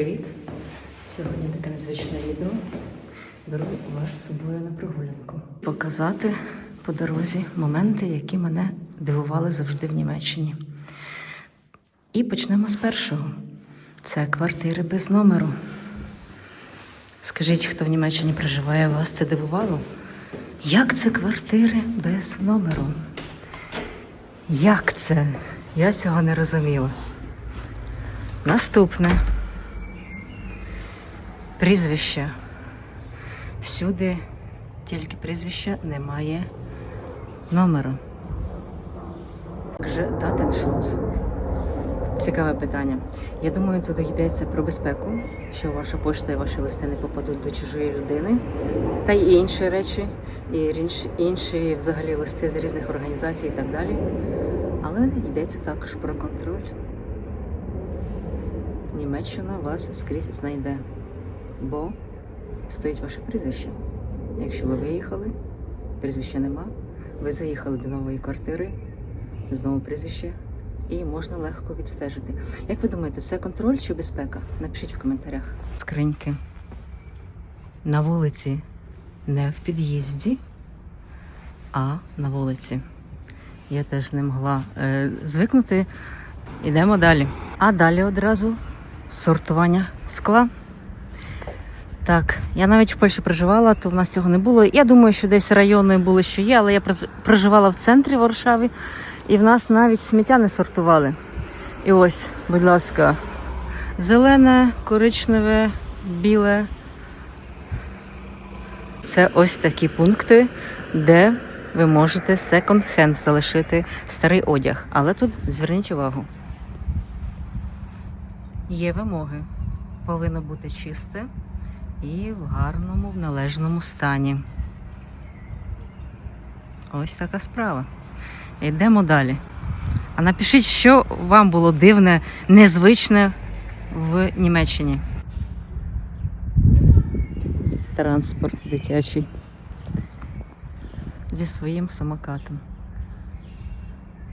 привіт! Сьогодні таке незвичне відео. Беру вас з собою на прогулянку. Показати по дорозі моменти, які мене дивували завжди в Німеччині. І почнемо з першого. Це квартири без номеру. Скажіть, хто в Німеччині проживає, вас це дивувало? Як це квартири без номеру? Як це? Я цього не розуміла. Наступне. Прізвище. Всюди тільки прізвища немає номеру. Же Датеншуц. Цікаве питання. Я думаю, тут йдеться про безпеку, що ваша пошта і ваші листи не попадуть до чужої людини, та й інші речі, і інші взагалі листи з різних організацій і так далі. Але йдеться також про контроль. Німеччина вас скрізь знайде, бо стоїть ваше прізвище. Якщо ви виїхали, прізвища нема, ви заїхали до нової квартири, знову прізвище, і можна легко відстежити. Як ви думаєте, це контроль чи безпека? Напишіть в коментарях. Скриньки на вулиці, не в під'їзді, а на вулиці. Я теж не могла е, звикнути. Йдемо далі. А далі одразу сортування скла. Так, я навіть в Польщі проживала, то в нас цього не було. Я думаю, що десь райони були, що є, але я проживала в центрі Варшави, і в нас навіть сміття не сортували. І ось, будь ласка, зелене, коричневе, біле. Це ось такі пункти, де ви можете секонд-хенд залишити старий одяг. Але тут зверніть увагу. Є вимоги. Повинно бути чисте і в гарному, в належному стані. Ось така справа. Йдемо далі. А напишіть, що вам було дивне, незвичне в Німеччині. Транспорт дитячий. Зі своїм самокатом.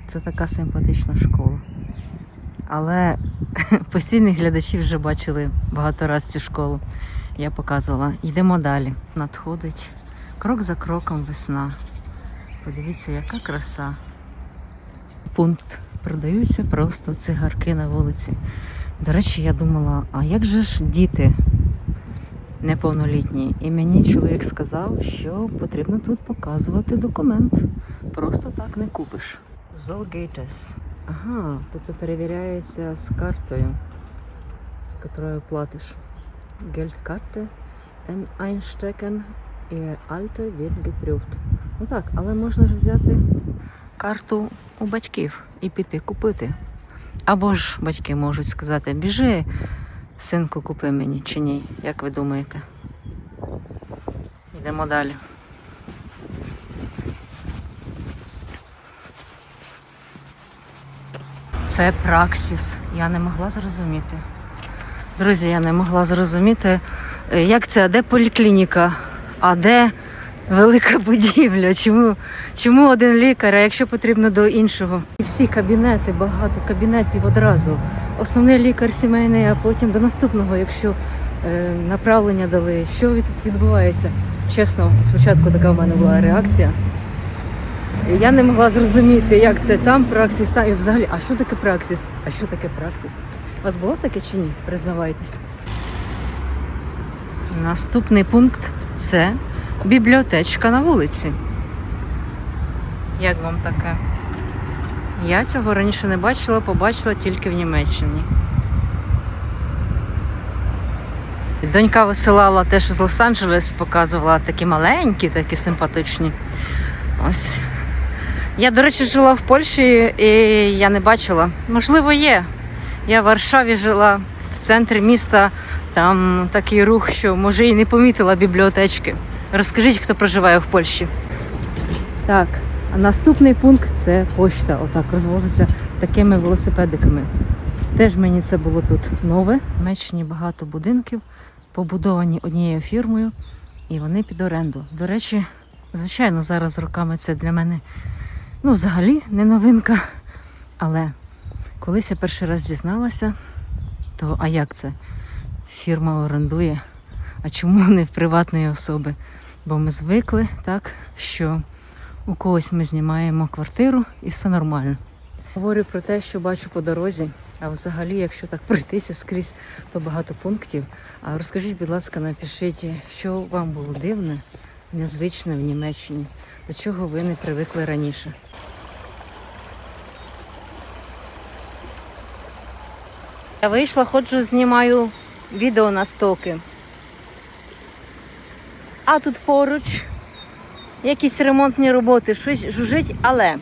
Це така симпатична школа. Але постійних глядачів вже бачили багато разів цю школу. Я показувала. Йдемо далі. Надходить крок за кроком весна. Подивіться, яка краса. Пункт. Продаються просто цигарки на вулиці. До речі, я думала, а як же ж діти неповнолітні? І мені чоловік сказав, що потрібно тут показувати документ. Просто так не купиш. Золгейтес. Ага, тобто перевіряється з картою, якою платиш. Geldkarte en einstecken і alte wird geprüft. Ну так, але можна ж взяти карту у батьків і піти купити. Або ж батьки можуть сказати, біжи, синку, купи мені чи ні. Як ви думаєте? Йдемо далі. Це праксіс. Я не могла зрозуміти. Друзі, я не могла зрозуміти, е, як це, а де поліклініка, а де велика будівля? Чому, чому один лікар, а якщо потрібно до іншого? І всі кабінети, багато кабінетів одразу. Основний лікар сімейний, а потім до наступного, якщо е, направлення дали. Що відбувається? Чесно, спочатку така в мене була реакція. Я не могла зрозуміти, як це там праксис, там і взагалі, а що таке праксис? А що таке праксис? Вас було таке чи ні? Признавайтесь. Наступний пункт це бібліотечка на вулиці. Як вам таке? Я цього раніше не бачила, побачила тільки в Німеччині. Донька висилала теж з Лос-Анджелес, показувала такі маленькі, такі симпатичні. Ось. Я, до речі, жила в Польщі і я не бачила. Можливо, є. Я в Варшаві жила в центрі міста. Там такий рух, що може і не помітила бібліотечки. Розкажіть, хто проживає в Польщі. Так, а наступний пункт це пошта. Отак розвозиться такими велосипедиками. Теж мені це було тут нове. В Німеччині багато будинків, побудовані однією фірмою, і вони під оренду. До речі, звичайно, зараз роками це для мене ну, взагалі не новинка. Але колись я перший раз дізналася, то а як це? фірма орендує, а чому не в приватної особи? Бо ми звикли так, що у когось ми знімаємо квартиру і все нормально. Говорю про те, що бачу по дорозі. А взагалі, якщо так пройтися скрізь, то багато пунктів. А розкажіть, будь ласка, напишіть, що вам було дивне, незвичне в Німеччині, до чого ви не привикли раніше. Я вийшла, ходжу, знімаю відео на стоки. А тут поруч якісь ремонтні роботи, щось жужить, але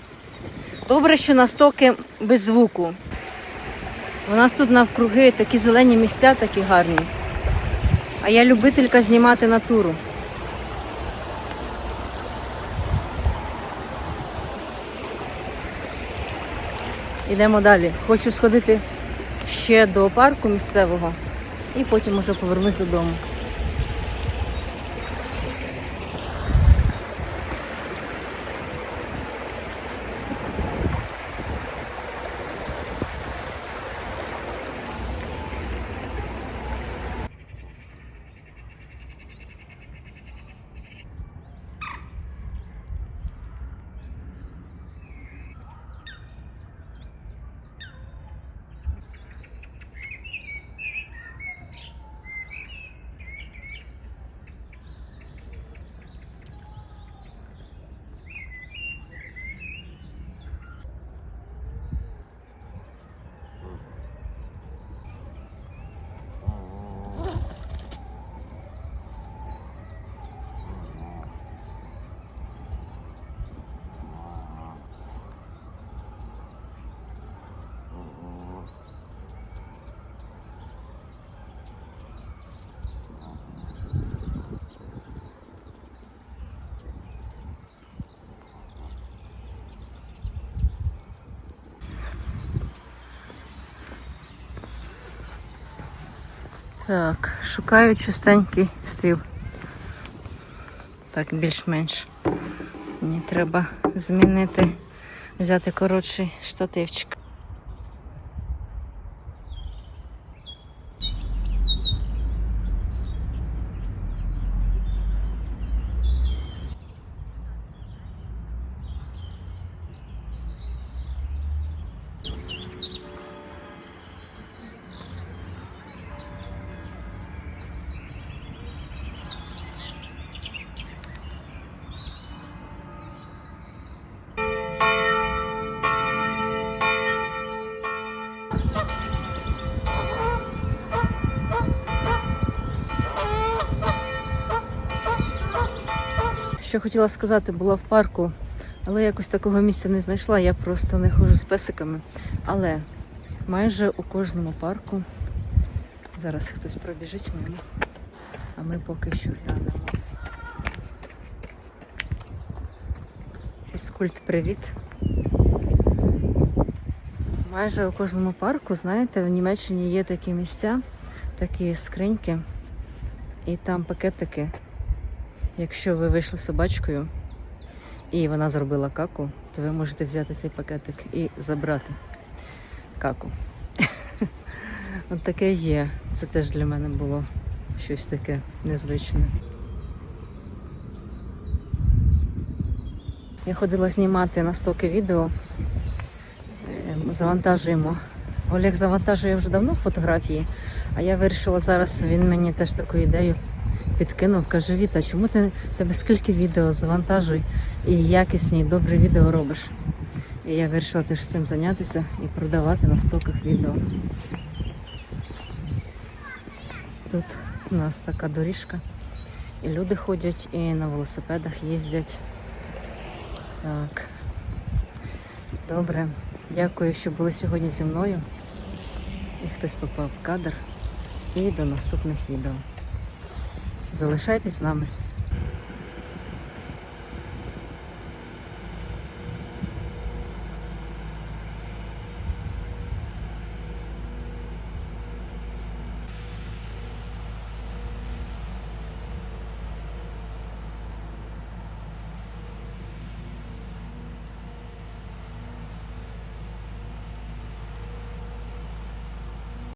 добре, що на стоки без звуку. У нас тут навкруги такі зелені місця, такі гарні. А я любителька знімати натуру. Йдемо далі. Хочу сходити ще до парку місцевого і потім уже повернусь додому. Так, шукаю чистенький стіл. Так, більш-менш. Мені треба змінити, взяти коротший штативчик. Що хотіла сказати, була в парку, але якось такого місця не знайшла. Я просто не ходжу з песиками. Але майже у кожному парку зараз хтось пробіжить мимо, а ми поки що глянемо. Фізкульт, привіт. Майже у кожному парку, знаєте, в Німеччині є такі місця, такі скриньки, і там пакетики. Якщо ви вийшли собачкою і вона зробила каку, то ви можете взяти цей пакетик і забрати каку. От таке є. Це теж для мене було щось таке незвичне. Я ходила знімати на стоки відео. Е, завантажуємо. Олег завантажує вже давно фотографії, а я вирішила зараз, він мені теж таку ідею підкинув, каже, Віта, чому ти тебе скільки відео завантажуй і якісні, і добре відео робиш? І я вирішила теж цим зайнятися і продавати на стоках відео. Тут у нас така доріжка. І люди ходять, і на велосипедах їздять. Так. Добре. Дякую, що були сьогодні зі мною. І хтось попав в кадр. І до наступних відео. Залишайтесь з нами.